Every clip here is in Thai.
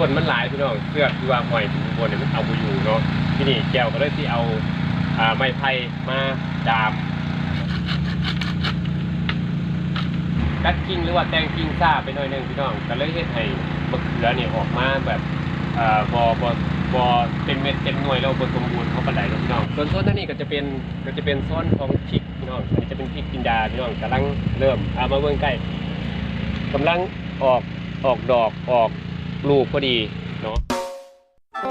คนมันหลายพี่น้องเสื้อที่ว่าห้อยถึงบนเนี่ยมันเอาบ่อยู่เนาะที่นี่แก้วก็เลยที่เอาอ่าไม้ไผ่มาดามกัดกิ้งหรือว่าแตงกิ้งซ่าไปหน่อยหนึงพี่น้องก็เลยเฮ็ดให้มะเขือเนี่ยออกมาแบบอ่อบอบอบอเต็มเม็ดเต็มหน่วยแล้วบสมบูรณ์เขาปานใดเนาะพี่น้องส่วนโซนนั้นนี่ก็จะเป็นก็จะเป็นโซนของพริกพี่น้องอันนี้จะเป็นพริกจินดาพี่น้องกำลังเริ่มเอามาเบิ่งใกล้กำลังออกออกดอกออก ลูกพอดีเนาะส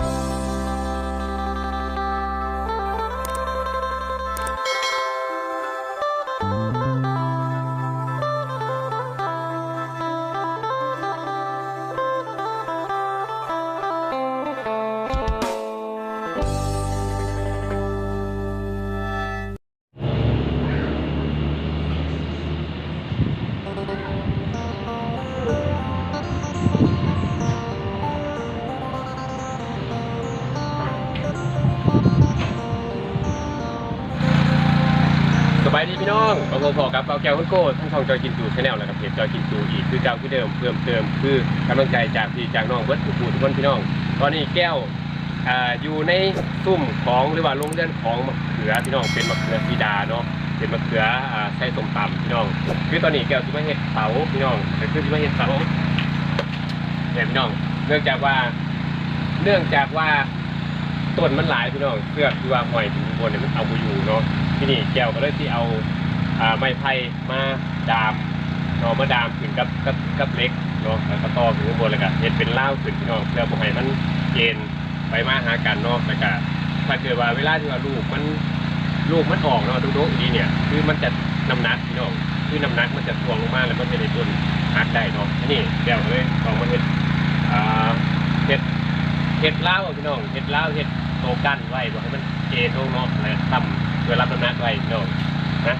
บายดีพี่น้องเอาพอๆกับเกาแก้วคุณโก้ทั้งทองจอยกินจูชาแนลและกับเพจจอยกินจูอีกคือเจ้าที่เดิมเพิ่มเติมคือกำลังใจจากพี่จากน้องเบิร์ดทุกผู้ทุกคนพี่น้อง ตอนนี้แก้วออยู่ในซุ่มของหรือว่าโรงเรือนของมะเขือพี่น้องเป็นมะเขือสีดาเนาะเป็นมะเขือใส่ส้มตำพี่น้อง คือตอนนี้แก้วที่มาเห็ดเสาพี่น้องแต่คือที่มาเห็ดเสาเนี่ยพี่น้อง เนื่องจากว่า เนื่องจากว่า ต้นมันหลายพี่น้องเสื้อที่ว่าห้อยถึงบนเนี่ยมันเอาบ่อยู่เนาะที่นี่แก้วก็เลยที่เอาไม้ไผ่มาดามเนาะมาดามขึ้นกับกับกับเล็กเนาะแล้วก็ต่อขึ้นข้างบนแล้วก็เฮ็ดเป็นเล่าขึ้นพี่น้องเพื่อบ่ให้มันเย็นไปมาหากันเนาะแล้วก็ถ้าเกิดว่าเวลาที่ว่าลูกมันลูกมันออกเนาะดูๆดีเนี่ย คือมันจะน้ำหนักพี่น้องคือน้ำหนักมันจะทวงลงมาแล้วมันจะได้ต้นหักได้เนาะอันนี้แก้วก็เลยลองมาเฮ็ดอ่าเฮ็ด เห็ดล้าพี่น้องเห็ดล้าเห็ดโตกันไว้บ่ให้มันเจนลงเนาะแล้วทำเวลาต้นนักไว้โดนนะ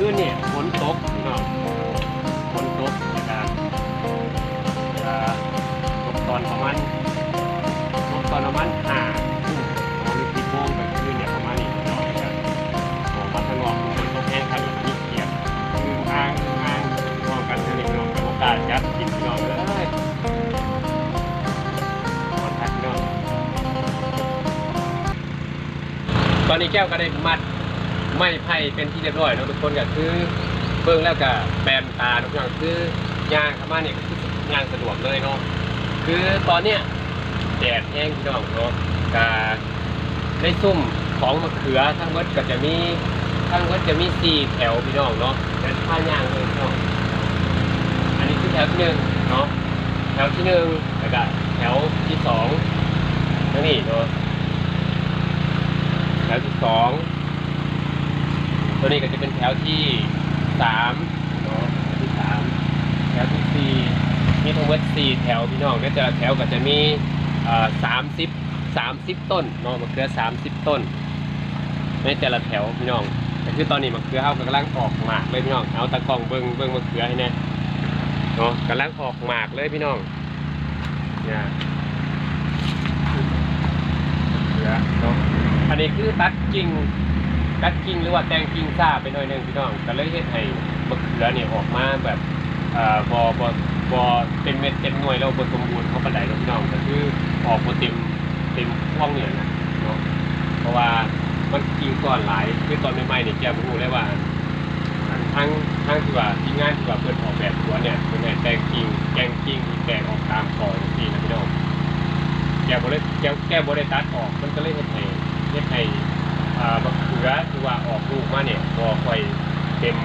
คืนนี่ฝนตกพี่น้องฝนตกอากาศอ่าตกตอนประมาณตกตอนประมาณห้าทุ่มประมาณสิบโมงกลางคืนเนี่ยประมาณนี้พี่น้องอากาศของพัทนองฝนตกแห้งครับมีเกียรคืออ้างอ้างมองกันสนิทพี่น้องกับโอกาสยัดกินพี่น้องเลยตอนนี้แก้วก็ได้มัด ไม้ไผ่เป็นที่เรียบร้อยเนาะทุกคนก็คือเบิ่งแล้วก็แปมตาทุกอย่างคือย่างเข้ามาเนี่ยก็คืองานสะดวกเลยเนาะคือตอนเนี้ยแดดแห้งพี่น้องเนาะกาในซุ่มของมะเขือทั้งหมดก็จะมีทั้งหมดจะมีสี่แถวพี่น้องเนาะเป็นผ้าย่างเลยพี่น้องอันนี้คือแถวที่หนึ่งเนาะแถวที่หนึ่งแล้วก็แถวที่สองนี่เนาะแถวที่สอง ตัวนี้ก็จะเป็นแถวที่สามเนาะแถวที่สามแถวที่สี่มีทั้งหมดสี่แถวพี่น้องก็จะแถวก็จะมีเอ่อสามสิบต้นเนาะมะเขือ30ต้นในแต่ละแถวพี่น้องแต่คือตอนนี้มะเขือเฮากำลังออกหมากเลยพี่น้องเอาตะกร้องเบิ่งเบิ่งมะเขือให้แน่เนาะกำลังออกหมากเลยพี่น้องเนี่ยมะเขือเนาะอันนี้คือตัดกิ่ง ตัดกิ่งหรือว่าแตงกิ่งซ่าไปหน่อยหนึงพี่น้องก็เลยเฮ็ดให้มะเขือเนี่ยออกมาแบบอ่อบอบอบอเป็นเม็ดเต็มหน่วยแล้วบสมบูรณ์เขาปานใดพี่น้องก็คือออกบ่เต็มเต็มพ่วงเนี่ยนะเนาะเพราะว่ามันกินก่อนหลายคือตอนใหม่ๆเนี่ยแกรู้เลยว่าทั้งทั้งที่ว่าที่งานที่ว่าเปิดออกแบบสวเนี่ยเป็นแตงกิ่งแกงกิ่งที่แตกออกตามคอจริงๆนะพี่น้องแกบ่ได้แกแกบ่ได้ตัดออกมันก็เลยเฮ็ดให้เฮ็ดให้อ่ บักเขือที่ว่าออกลูกมาเนี่ยบ่ค่อยเต็ม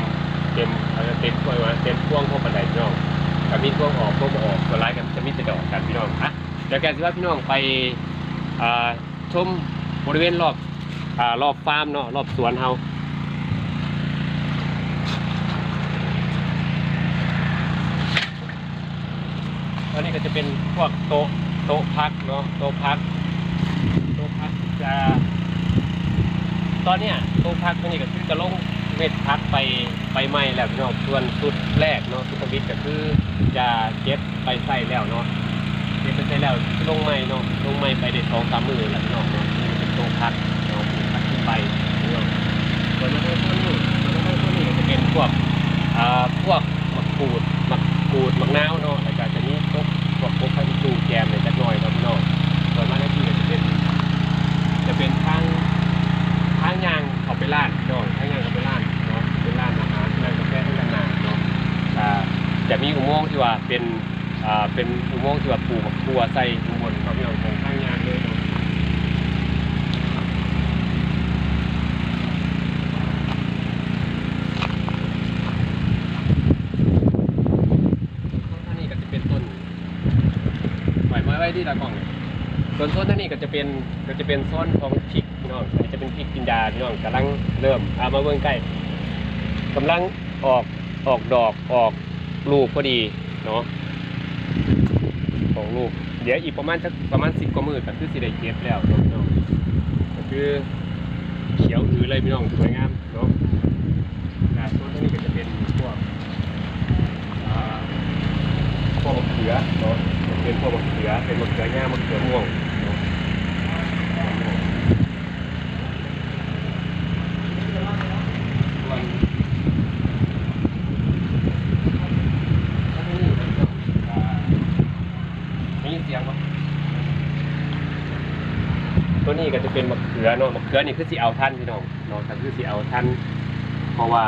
เต็มเต็มค่อยว่าเต็มพ่วงเข้าปานใดพี่น้องก็มีพ่วงออกพ่วงออกตัวร้ายกันจะมีแต่ดอกกันพี่น้องอะเดี๋ยวแกสิว่าพี่น้องไปชมบริเวณรอบรอบฟาร์มเนาะรอบสวนเฮาตอนนี้ก็จะเป็นพวกโต๊ะโต๊ะพักเนาะโต๊ะพักโต๊ะพักจะ ตอนเนี้ยต๊ะพักนี้ก็คือจะลงเม็ดพักไปไปไหม้แล้วพี่น้องส่วนสุดแรกเนาะสุดวิทก็คือจะเก็บไปใส่แล้วเนาะเดี๋ยวไปใช้แล้วลงใหม่เนาะลงใหม่ไปได้สองสามมือแล้วเนาะเป็นตัวพักเนาะพักขึ้นไปเนาะส่วนมะม่วงต้นนี้มะม่วงต้นนี้ก็จะเป็นพวกอ่าพวกมะกรูดมะกรูดมะนาวเนาะแล้วก็จะมีพวกพวกพวกข้าวจูแกมเนี่ยจักหน่อยเนาะพี่น้อง เป็นอุโมงค์ที่ว่าปลูกบัวใส่ข้างบนครับพี่น้องของข้างยางเลยเนาะท่านนี้ก็จะเป็นต้นไหวไว้ไว้ที่ตากล้องเนี่ยส่วนโซนท่านี้ก็จะเป็นก็จะเป็นโซนของพริกพี่น้องอันนี้จะเป็นพริกจินดาพี่น้องกำลังเริ่มเอามาเบิ่งใกล้กำลังออกออกดอกออกลูกพอดีเนาะ ของลูก เดี๋ยวอีกประมาณสักประมาณสิบกว่ามือก็คือสิได้เก็บแล้วเนาะพี่น้องก็คือเขียวอือเลยพี่น้องสวยงามเนาะนะส่วนที่นี่ก็จะเป็นพวกพวกมะเขือเนาะจะเป็นพวกมะเขือเป็นมะเขือย่ามะเขือม่วงเนาะส่วนอันนี้เป็นพวกอ่า ได้ยินเสียงปะ ตัวนี้ก็จะเป็นมะเขือเนาะมะเขือนี่คือสีเอาท่านพี่น้องเนาะก็คือสีเอาท่านเพราะว่า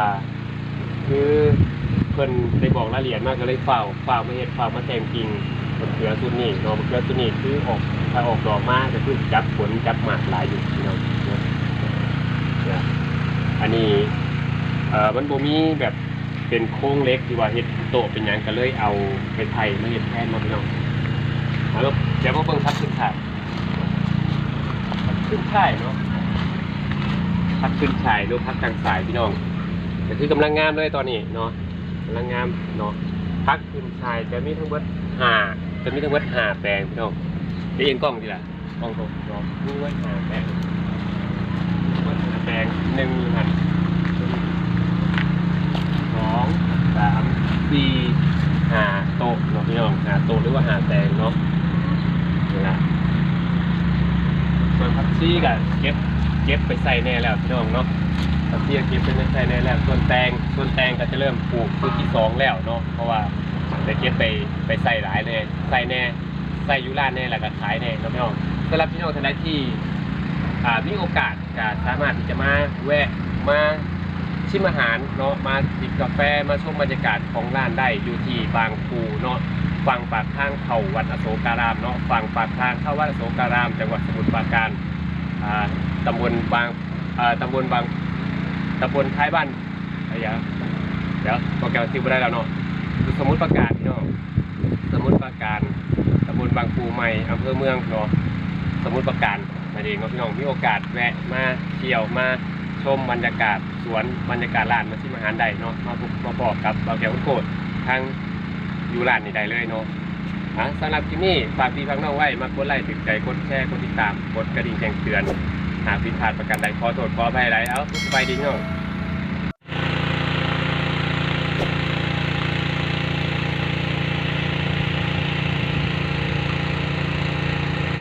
คือเพิ่นได้บอกรายละเอียดมากก็เลยเฝ้าเฝ้ามาเฮ็ดเฝ้ามาแต่งกิ่งมะเขือตัวนี้เนาะมะเขือตัวนี้คือออกถ้าออกดอกมาก็คือจับผลจับหมากหลายอยู่พี่น้องเนาะอันนี้เอ่อมันบ่มีแบบเป็นโค้งเล็กที่ว่าเฮ็ดโตเป็นหยังก็เลยเอาไปไผ่มาเฮ็ดแทนมาพี่น้องเอาลูกเดี๋ยวมาเบิ่งพักขึ้นข่า ขึ้นข่ายเนาะพักขึ้นข่ายลูกพักกลางสายพี่น้องก็คือกำลังงามเลยตอนนี้เนาะกำลังงามเนาะพักขึ้นข่ายจะมีทั้งเบิดหาจะมีทั้งเบิดหาแปลงพี่น้องเดี๋ยวเอ็นกล้องดีละกล้องตรงเนาะมีไว้ห้าแปลงเบิดหาแปลงหนึ่งหันสองสามสี่หาโต๊ะเนาะพี่น้องหาโต๊ะหรือว่าหาแตงเนาะนี่นะ ซี่ก็เก็บเก็บไปใส่แน่แล้วพี่น้องเนาะพักซี่ก็เก็บไปใส่แน่แล้ว ส่วนแตงส่วนแตงก็จะเริ่มปลูกชุดที่สองแล้วเนาะเพราะว่าได้เก็บไปไปใส่หลายเลยใส่แน่ใส่ยูร้านแน่แล้วก็ขายแน่เนาะพี่น้องสำหรับพี่น้องท่านใดที่อ่ามีโอกาสก็สามารถที่จะมาแวะมาชิมอาหารเนาะมาจิบกาแฟมาชมบรรยากาศของร้านได้อยู่ที่บางปูเนาะฝั่งปากทางเข้าวัดอโศการามเนาะฝั่งปากทางเข้าวัดอโศการามจังหวัดสมุทรปราการ ตำบลบางตำบลบางตำบลท้ายบ้านอะไรอย่างเดี๋ยวบอกแกวติวได้แล้วเนาะสมุทรปราการพี่น้องสมุทรปราการตำบลบางปูใหม่อำเภอเมืองเนาะสมุทรปราการนั่นเองเนาะพี่น้องมีโอกาสแวะมาเที่ยวมาชมบรรยากาศสวนบรรยากาศร้านมาที่มหารใดเนาะมาพบมาบอกกับเราแก้วโกดทางอยู่ร้านนี่ได้เลยเนาะ อะสำหรับที่นี่ฝากพี่พักน้องไว้มากดไลค์ถึงใจกดแชร์กดติดตามกดกระดิ่งแจ้งเตือน หากผิดพลาดประการใดขอโทษขออภัยไรเอาสบายดีน้อง